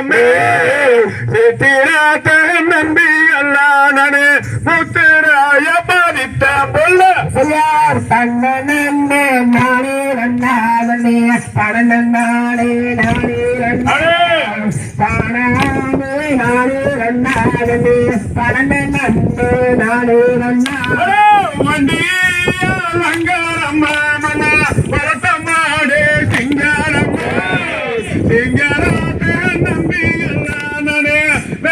சாமி சித்திராத்த நம்பி அல்லானே முத்திராய பாதித்த பொல்ல. ஐயார் தன்ன நன்னே நானே நன்னாவனே படன நானே நானே பாடாமே நானே நன்னே அலங்காரம் மன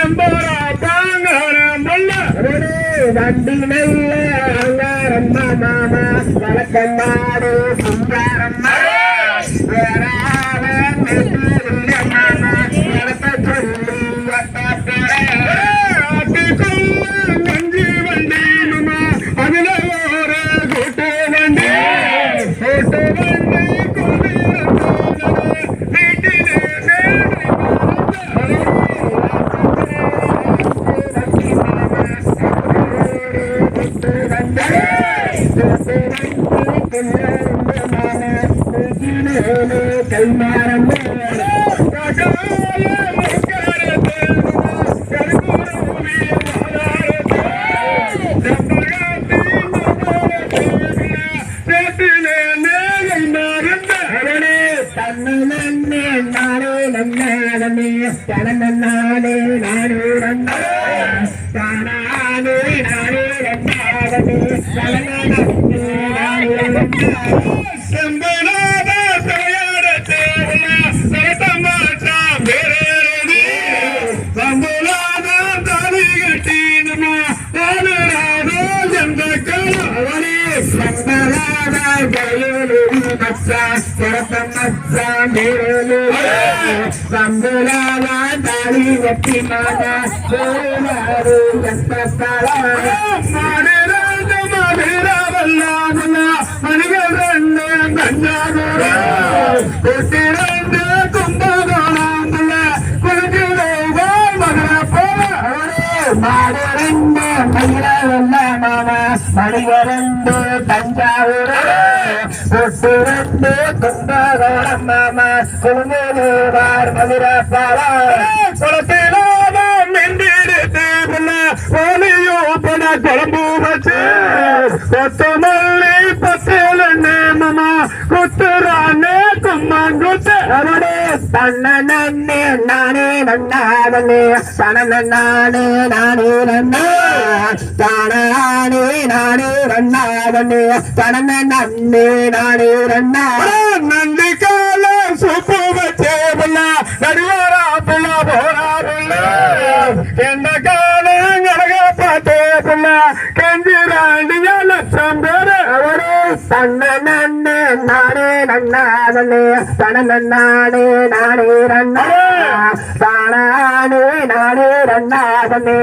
வெம்பரா பாங்கார முல்ல. வண்டி நல்ல அங்காரம் மாமா வழக்கம் நாடு சுங்காரம் நானே நானே நன்னே நானே நன்னாடமே தனந்த நானே நானே நன்னா மணிவரந்து நானே நன்னாடமே தனந்த நன்னே நானே நன்னா மணிவரண்டு தஞ்சாவூர் பொட்டுரண்டு கும்பகோணம் மாமா குழுமூவார் மதுரப்பாளா குழம்பு வச்சு கொத்தமல்லி பத்தேல குத்துறானே கும்மாங்குத்து அவனே தன்ன நன்னே நானே நன்னாவனே தன நானே நன்னா. தானே நானே நன்னாவனே தன நன்னே. நானே நன்னா பார்த்தே புள்ள கெஞ்சிராண்டிய லட்சம் நானே நன்னாவனே தன நானே நானே நன்னா நானே நன்னாவனே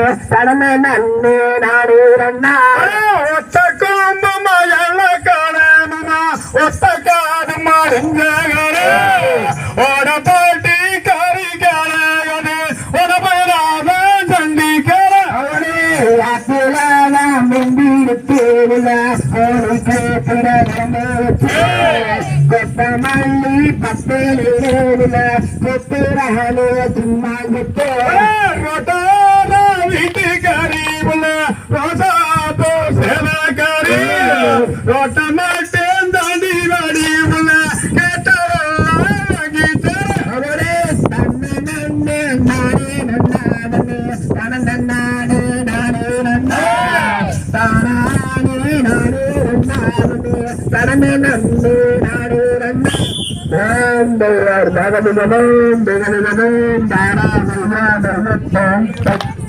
நானே ஒத்த పోలీసే గొప్ప మళ్ళీ పస్తేలు లేవులా కొత్త రహలో తుమ్మా గుర్తో ఇంటి గరీబుల రోజాతో సేవ గరీ రోటన దండి వడివుల కేటరే తన్న నన్న నడమే నన్ను నాడు రన్న ఓం దేవర్ భగవి నమో దేవని నమో దారా